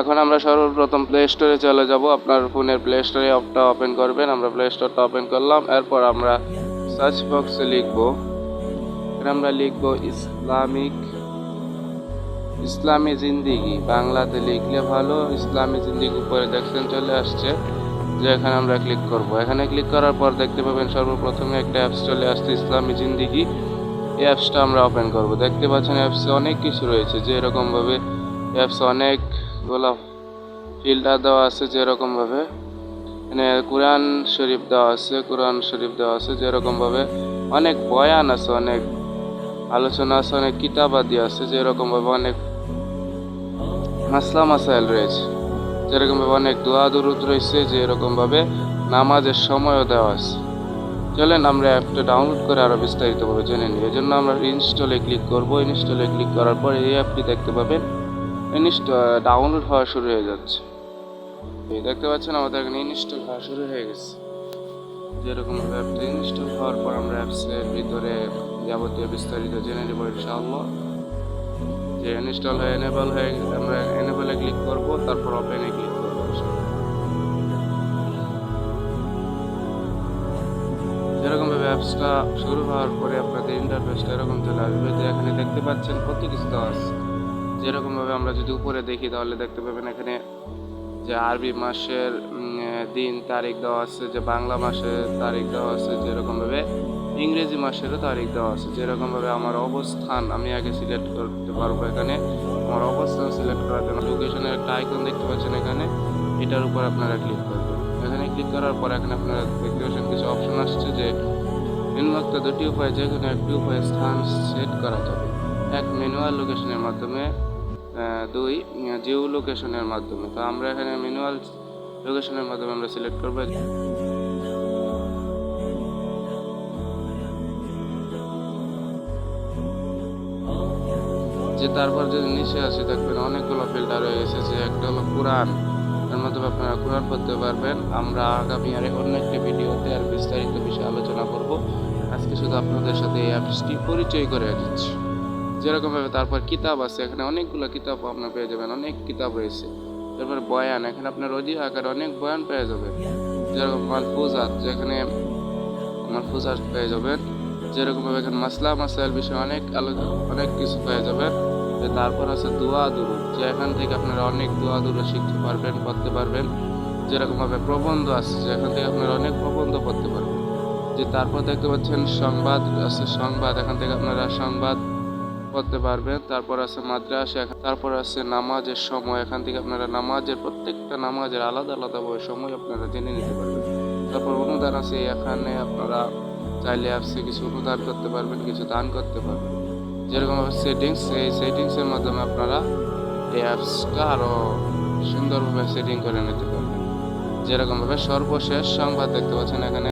এখন আমরা সর্বপ্রথম প্লে স্টোরে চলে যাব। আপনার ফোনের প্লে স্টোরে অপটা ওপেন করবেন। আমরা প্লে স্টোরটা ওপেন করলাম। এরপর আমরা সার্চ বক্সে লিখব। আমরা লিখব ইসলামিক, ইসলামী জিন্দিগি। বাংলাতে লিখলে ভালো, ইসলামী জিন্দিগি উপরে দেখছেন চলে আসছে। যে এখানে আমরা ক্লিক করব। এখানে ক্লিক করার পর দেখতে পাবেন সর্বপ্রথমে একটা অ্যাপস চলে আসছে, ইসলামী জিন্দিগি। এই অ্যাপসটা আমরা ওপেন করব। দেখতে পাচ্ছেন অ্যাপসে অনেক কিছু রয়েছে যে এরকমভাবে অ্যাপসে অনেকগুলো ফিল্টার দেওয়া আছে যেরকমভাবে। এখানে কোরআন শরীফ দেওয়া আছে, কোরআন শরীফ দেওয়া আছে যেরকমভাবে। অনেক বয়ান আছে, অনেক আলোচনা আছে, অনেক কিতাবাদি আছে যেরকমভাবে অনেক মাসলা মাসাইল রয়েছে। যেরকমভাবে অনেক দোয়া দুরুদ রয়েছে যে এরকমভাবে নামাজের সময়ও দেওয়া আছে। চলেন আমরা অ্যাপটা ডাউনলোড করে আরও বিস্তারিতভাবে জেনে নিই। এই জন্য আমরা ইনস্টলে ক্লিক করব। ইনস্টলে ক্লিক করার পর এই অ্যাপটি দেখতে পাবেন। ইনস্টল ডাউনলোড হওয়া শুরু হয়ে যাচ্ছে। দেখতে পাচ্ছেন আমাদের এখানে ইনস্টল হওয়া শুরু হয়ে গেছে। যেরকম ইনস্টল হওয়ার পর আমরা অ্যাপসের ভিতরে যাবতীয় বিস্তারিত জেনে নেব ইনশাআল্লাহ। যে ইনস্টল হয়ে এনেবল হয়ে গেছে, আমরা এনেবলে ক্লিক করব, তারপর ওপেনে ক্লিক করব যেরকম ভাবে অ্যাপসটা শুরু হওয়ার পরে আপনাদের ইন্টারফেসটা এরকম চলে আসবে যে এখানে দেখতে পাচ্ছেন কিছু দেওয়া আছে। যেরকম ভাবে আমরা যদি উপরে দেখি, তাহলে দেখতে পাবেন এখানে যে আরবি মাসের দিন তারিখ দেওয়া আছে, যে বাংলা মাসের তারিখ দেওয়া আছে যেরকম ভাবে ইংরেজি মাসেরও তারিখ দেওয়া আছে যেরকম ভাবে আমার অবস্থান, আমি আগে সিলেক্ট করতে পারব এখানে, আমার অবস্থান সিলেক্ট করার জন্য লোকেশনের একটা আইকন দেখতে পাচ্ছেন এখানে, এটার উপর আপনারা ক্লিক করবেন। এখানে ক্লিক করার পর এখানে আপনারা দেখতে পাচ্ছেন কিছু অপশন আসছে যে নিম্নোক্ত দুটি উপায় যে কোনো একটি উপায়ে স্থান সেট করা যাবে। এক ম্যানুয়াল লোকেশনের মাধ্যমে দুই জিও লোকেশনের মাধ্যমে। তো আমরা এখানে ম্যানুয়াল লোকেশনের মাধ্যমে আমরা সিলেক্ট করব। যে তারপর যদি নিচে আসে, দেখবেন অনেকগুলো ফিল্টার হয়ে এসেছে। একটা হলো কোরআন এর মাধ্যমে আপনারা কোরআন পড়তে পারবেন। আমরা আগামী আরে অন্য একটি ভিডিওতে আর বিস্তারিত বিষয়ে আলোচনা করব। আজকে শুধু আপনাদের সাথে এই অ্যাপসটি পরিচয় করে দিচ্ছি। যেরকমভাবে তারপর কিতাব আছে, এখানে অনেকগুলো কিতাব আপনার পেয়ে যাবেন, অনেক কিতাব রয়েছে। তারপর বয়ান, এখানে আপনার অজি আকারে অনেক বয়ান পেয়ে যাবেন। যেরকম মালফুজাত যেখানে মালফুজাত পেয়ে যাবেন। যেরকমভাবে এখানে মাসলা মাসাইল বিষয়ে অনেক আলোচনা অনেক কিছু পেয়ে যাবেন। তারপর আছে দোয়া দুরু যে এখান থেকে আপনারা অনেক দোয়া দুরু শিখতে পারবেন, পড়তে পারবেন। যেরকমভাবে প্রবন্ধ আছে যেখান থেকে আপনারা অনেক প্রবন্ধ পড়তে পারবেন। যে তারপর দেখতে পাচ্ছেন সংবাদ আছে, সংবাদ, এখান থেকে আপনারা সংবাদ পড়তে পারবেন। তারপর আছে মাদ্রাসা তারপর আছে নামাজের সময়। এখান থেকে আপনারা নামাজের প্রত্যেকটা নামাজের আলাদা আলাদা বই সময় আপনারা জেনে নিতে পারবেন। তারপর অনুদান আছে এখানে আপনারা চাইলে অ্যাপসে কিছু অনুদান করতে পারবেন, কিছু দান করতে পারবেন। যেরকম সেটিংস এই সেটিংসের মাধ্যমে আপনারা এই অ্যাপসটা আরও সুন্দরভাবে সেটিং করে নিতে পারবেন। যেরকমভাবে সর্বশেষ সংবাদ দেখতে পাচ্ছেন এখানে।